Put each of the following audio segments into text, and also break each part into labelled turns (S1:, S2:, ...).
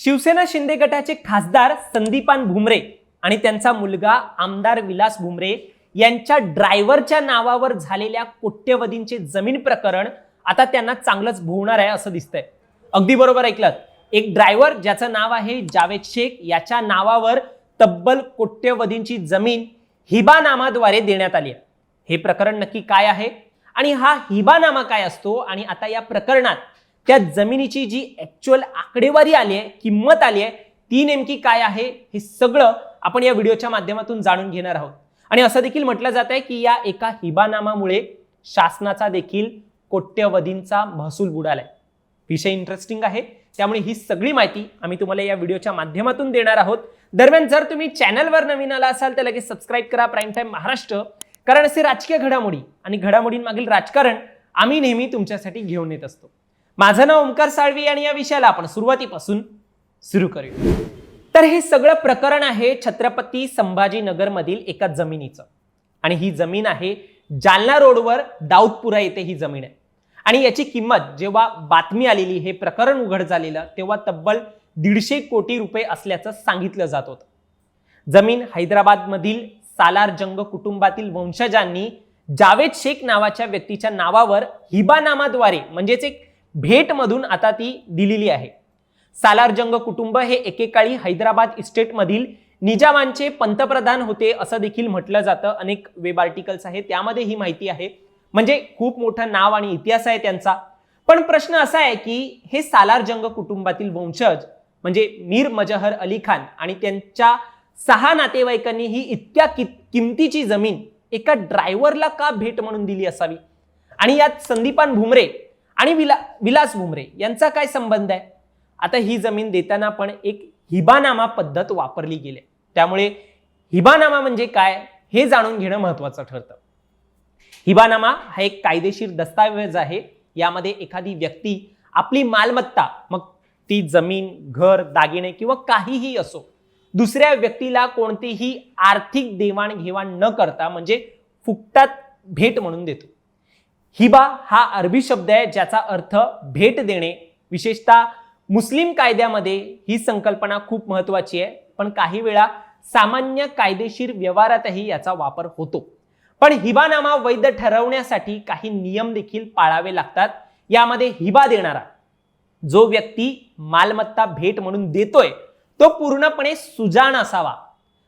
S1: शिवसेना शिंदे गटाचे खासदार संदीपान भुमरे आणि त्यांचा मुलगा आमदार विलास भुमरे यांच्या ड्रायव्हरच्या नावावर झालेल्या कोट्यवधींचे जमीन प्रकरण आता त्यांना चांगलंच भोवणार आहे असं दिसतंय. अगदी बरोबर ऐकलं एक ड्रायव्हर ज्याचं नाव आहे जावेद शेख याच्या नावावर तब्बल कोट्यवधींची जमीन हिबानामाद्वारे देण्यात आली आहे. हे प्रकरण नक्की काय आहे? आणि हा हिबानामा काय असतो? आणि आता या प्रकरणात त्या जमिनीची जी ऍक्च्युअल आकडेवारी आली आहे किंमत आली आहे ती नेमकी काय आहे हे सगळं आपण या व्हिडिओच्या माध्यमातून जाणून घेणार आहोत. आणि असं देखील म्हटलं जात आहे की या एका हिबानामामुळे शासनाचा देखील कोट्यवधींचा महसूल बुडालाय. विषय इंटरेस्टिंग आहे. त्यामुळे ही सगळी माहिती आम्ही तुम्हाला या व्हिडिओच्या माध्यमातून देणार आहोत. दरम्यान जर तुम्ही चॅनलवर नवीन आला असाल तर लगेच सबस्क्राईब करा प्राईम टाईम महाराष्ट्र. कारण असे राजकीय घडामोडी आणि घडामोडींमागील राजकारण आम्ही नेहमी तुमच्यासाठी घेऊन येत असतो. माझं नाव ओंकार साळवी आणि या विषयाला आपण सुरुवातीपासून सुरू करूया. तर हे सगळं प्रकरण आहे छत्रपती संभाजीनगरमधील एका जमिनीचं. आणि ही जमीन आहे जालना रोडवर दाऊदपुरा येथे ही जमीन आहे. आणि याची किंमत जेव्हा बातमी आलेली हे प्रकरण उघड झालेलं तेव्हा तब्बल दीडशे कोटी रुपये असल्याचं सांगितलं जात होतं. जमीन हैदराबादमधील सालार जंग कुटुंबातील वंशजांनी जावेद शेख नावाच्या व्यक्तीच्या नावावर हिबानामाद्वारे म्हणजेच एक भेटमधून आता ती दिलेली आहे. सालार जंग कुटुंब हे एकेकाळी हैदराबाद इस्टेटमधील निजामांचे पंतप्रधान होते असं देखील म्हटलं जातं. अनेक वेब आर्टिकल्स आहेत त्यामध्ये ही माहिती आहे. म्हणजे खूप मोठं नाव आणि इतिहास आहे त्यांचा. पण प्रश्न असा आहे की हे सालार जंग कुटुंबातील वंशज म्हणजे मीर मजहर अली खान आणि त्यांच्या सहा नातेवाईकांनी ही इतक्या कि किमतीची जमीन एका ड्रायव्हरला का भेट म्हणून दिली असावी? आणि यात संदीपान भुमरे आणि विला विलास भुमरे यांचा काय संबंध आहे? आता ही जमीन देताना पण एक हिबानामा पद्धत वापरली गेली. आहे. त्यामुळे हिबानामा म्हणजे काय हे जाणून घेणं महत्वाचं ठरतं. हिबानामा हा एक कायदेशीर दस्तावेज आहे. यामध्ये एखादी व्यक्ती आपली मालमत्ता मग ती जमीन घर दागिने किंवा काहीही असो दुसऱ्या व्यक्तीला कोणतीही आर्थिक देवाणघेवाण न करता म्हणजे फुकटात भेट म्हणून देतो. हिबा हा अरबी शब्द आहे ज्याचा अर्थ भेट देणे. विशेषतः मुस्लिम कायद्यामध्ये ही संकल्पना खूप महत्वाची आहे. पण काही वेळा सामान्य कायदेशीर व्यवहारातही याचा वापर होतो. पण हिबानामा वैध ठरवण्यासाठी काही नियम देखील पाळावे लागतात. यामध्ये हिबा देणारा जो व्यक्ती मालमत्ता भेट म्हणून देतोय तो पूर्णपणे सुजाण असावा.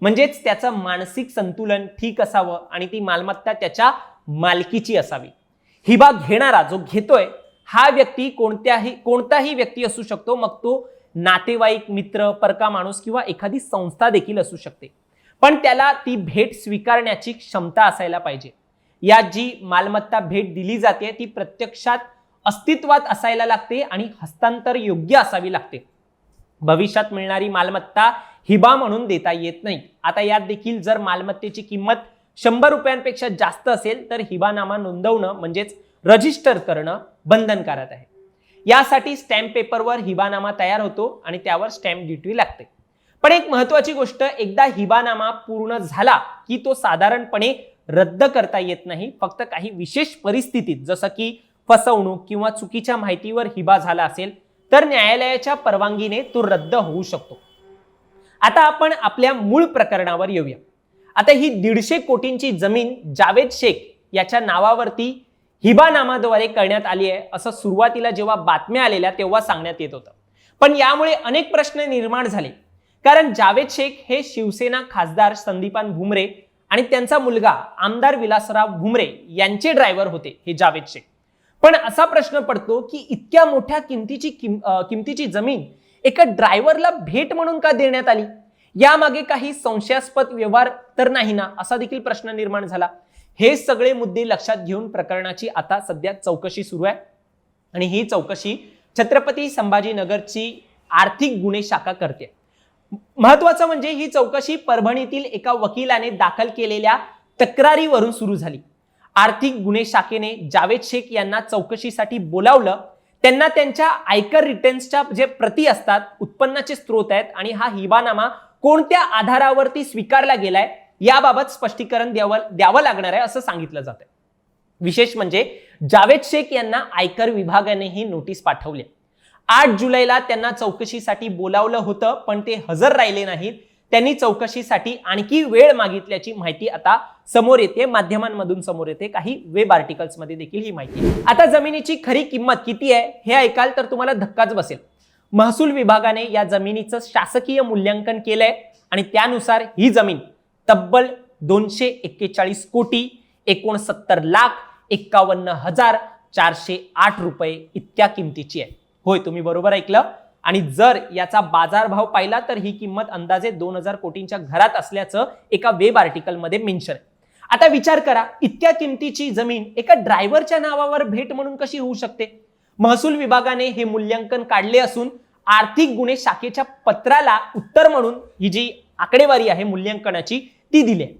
S1: म्हणजेच त्याचं मानसिक संतुलन ठीक असावं आणि ती मालमत्ता त्याच्या मालकीची असावी. हिबा घेणारा जो घेतोय हा व्यक्ती कोणत्याही कोणताही व्यक्ती असू शकतो. मग तो नातेवाईक मित्र परका माणूस किंवा एखादी संस्था देखील असू शकते. पण त्याला ती भेट स्वीकारण्याची क्षमता असायला पाहिजे. यात जी मालमत्ता भेट दिली जाते ती प्रत्यक्षात अस्तित्वात असायला लागते आणि हस्तांतर योग्य असावी लागते. भविष्यात मिळणारी मालमत्ता हिबा म्हणून देता येत नाही. आता यात देखील जर मालमत्तेची किंमत शंभर रुपयांपेक्षा जास्त असेल तर हिबानामा नोंदवणं म्हणजेच रजिस्टर करणं बंधनकारक आहे. यासाठी स्टॅम्प पेपरवर हिबानामा तयार होतो आणि त्यावर स्टॅम्प ड्युटी लागते. पण एक महत्वाची गोष्ट एकदा हिबानामा पूर्ण झाला की तो साधारणपणे रद्द करता येत नाही. फक्त काही विशेष परिस्थितीत जसं की फसवणूक किंवा चुकीच्या माहितीवर हिबा झाला असेल तर न्यायालयाच्या परवानगीने तो रद्द होऊ शकतो. आता आपण आपल्या मूळ प्रकरणावर येऊया. आता ही दीडशे कोटींची जमीन जावेद शेख याच्या नावावरती हिबा नामाद्वारे करण्यात आली आहे. असं सुरुवातीला जेव्हा बातम्या आलेल्या तेव्हा सांगण्यात येत होतं. पण यामुळे अनेक प्रश्न निर्माण झाले. कारण जावेद शेख हे शिवसेना खासदार संदीपान भुमरे आणि त्यांचा मुलगा आमदार विलासराव भुमरे यांचे ड्रायव्हर होते हे जावेद शेख. पण असा प्रश्न पडतो की इतक्या मोठ्या किमतीची किम किमतीची जमीन एका ड्रायव्हरला भेट म्हणून का देण्यात आली? यामागे काही संशयास्पद व्यवहार तर नाही ना असा देखील प्रश्न निर्माण झाला. हे सगळे मुद्दे लक्षात घेऊन प्रकरणाची आता सध्या चौकशी सुरू आहे. आणि ही चौकशी छत्रपती संभाजीनगरची आर्थिक गुन्हे शाखा करते. महत्वाचं म्हणजे ही चौकशी परभणीतील एका वकिलाने दाखल केलेल्या तक्रारीवरून सुरू झाली. आर्थिक गुन्हे शाखेने जावेद शेख यांना चौकशीसाठी बोलावलं. त्यांना त्यांच्या आयकर रिटर्न्सच्या जे प्रती असतात उत्पन्नाचे स्रोत आहेत आणि हा हिबानामा कोणत्या आधारावरती स्वीकारला गेलाय याबाबत स्पष्टीकरण द्यावं द्यावं लागणार आहे असं सांगितलं जातं विशेष म्हणजे जावेद शेख यांना आयकर विभागाने ही नोटीस पाठवली. आठ जुलैला त्यांना चौकशीसाठी बोलावलं होतं पण ते हजर राहिले नाहीत. त्यांनी चौकशीसाठी आणखी वेळ मागितल्याची माहिती आता समोर येते माध्यमांमधून समोर येते. काही वेब आर्टिकल्समध्ये देखील ही माहिती आता जमिनीची खरी किंमत किती आहे हे ऐकाल तर तुम्हाला धक्काच बसेल. महसूल विभागाने या जमिनीचं शासकीय मूल्यांकन केलंय आणि त्यानुसार ही जमीन तब्बल दोनशे एक्केचाळीस कोटी एकोणसत्तर लाख एक्कावन्न हजार चारशे आठ रुपये इतक्या किमतीची आहे. होय तुम्ही बरोबर ऐकलं. आणि जर याचा बाजारभाव पाहिला तर ही किंमत अंदाजे दोन हजार कोटींच्या घरात असल्याचं एका वेब आर्टिकलमध्ये मेन्शन आहे. आता विचार करा इतक्या किमतीची जमीन एका ड्रायव्हरच्या नावावर भेट म्हणून कशी होऊ शकते? महसूल विभागाने हे मूल्यांकन काढले असून आर्थिक गुन्हे शाखेच्या पत्राला उत्तर म्हणून ही जी आकडेवारी आहे मूल्यांकनाची ती दिली आहे.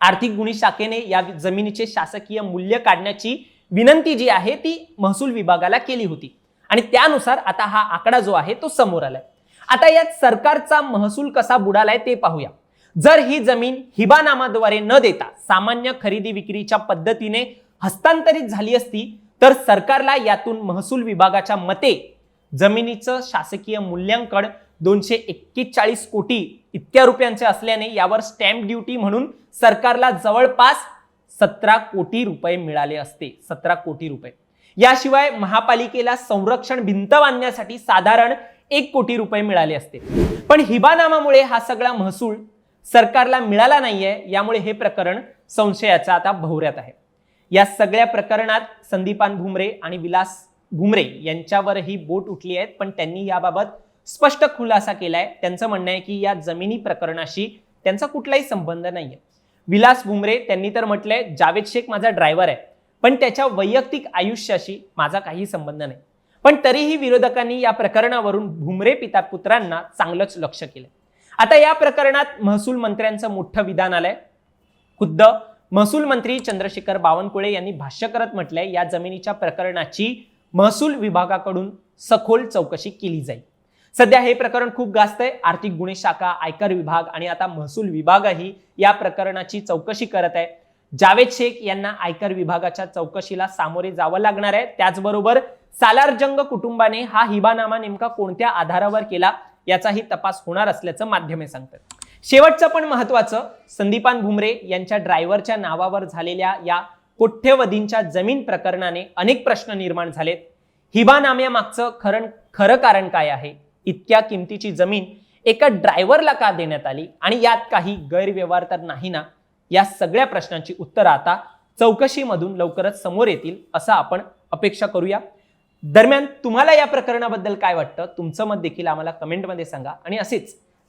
S1: आर्थिक गुन्हे शाखेने या जमिनीचे शासकीय मूल्य काढण्याची विनंती जी आहे ती महसूल विभागाला केली होती. आणि त्यानुसार आता हा आकडा जो आहे तो समोर आलाय. आता यात सरकारचा महसूल कसा बुडालाय ते पाहूया. जर ही जमीन हिबानामाद्वारे न देता सामान्य खरेदी विक्रीच्या पद्धतीने हस्तांतरित झाली असती तर सरकारला यातून महसूल विभागाच्या मते जमिनीचं शासकीय मूल्यांकन दोनशे एक्केचाळीस कोटी इतक्या रुपयांचे असल्याने यावर स्टॅम्प ड्युटी म्हणून सरकारला जवळपास सतरा कोटी रुपये मिळाले असते. सतरा कोटी रुपये. याशिवाय महापालिकेला संरक्षण भिंत बांधण्यासाठी साधारण एक कोटी रुपये मिळाले असते. पण हिबानामामुळे हा सगळा महसूल सरकारला मिळाला नाहीये यामुळे हे प्रकरण संशयाचा आता भोवऱ्यात आहे. या सगळ्या प्रकरणात संदीपान भुमरे आणि विलास भुमरे यांच्यावरही बोट उठली आहेत पण त्यांनी याबाबत स्पष्ट खुलासा केलाय. त्यांचं म्हणणं आहे की या जमिनी प्रकरणाशी त्यांचा कुठलाही संबंध नाहीये. विलास भुमरे त्यांनी तर म्हटलंय जावेद शेख माझा ड्रायव्हर आहे पण त्याच्या वैयक्तिक आयुष्याशी माझा काही संबंध नाही. पण तरीही विरोधकांनी या प्रकरणावरून भुमरे पिता पुत्रांना चांगलंच लक्ष केलं आता या प्रकरणात महसूल मंत्र्यांचं मोठं विधान आलंय. खुद्द महसूल मंत्री चंद्रशेखर बावनकुळे यांनी भाष्य करत म्हटलंय या जमिनीच्या प्रकरणाची महसूल विभागाकडून सखोल चौकशी केली जाईल. सध्या हे प्रकरण खूप गाजत आहे आर्थिक गुन्हे शाखा आयकर विभाग आणि आता महसूल विभागही या प्रकरणाची चौकशी करत आहे. जावेद शेख यांना आयकर विभागाच्या चौकशीला सामोरे जावं लागणार आहे. त्याचबरोबर सालारजंग कुटुंबाने हा हिबानामा नेमका कोणत्या आधारावर केला याचाही तपास होणार असल्याचं माध्यमे सांगतात. शेवटचं पण महत्वाचं संदीपान भुमरे यांच्या ड्रायव्हरच्या नावावर झालेल्या या कोठ्यवधींच्या जमीन प्रकरणाने अनेक प्रश्न निर्माण झालेत. हिबानाम्यामागचं खरं खरं कारण काय आहे? इतक्या किमतीची जमीन एका ड्रायव्हरला का देण्यात आली? आणि यात काही गैरव्यवहार तर नाही ना? या सगळ्या प्रश्नांची उत्तरं आता चौकशीमधून लवकरच समोर येतील असं आपण अपेक्षा करूया. दरम्यान तुम्हाला या प्रकरणाबद्दल काय वाटतं? तुमचं मत देखील आम्हाला कमेंटमध्ये सांगा. आणि असेच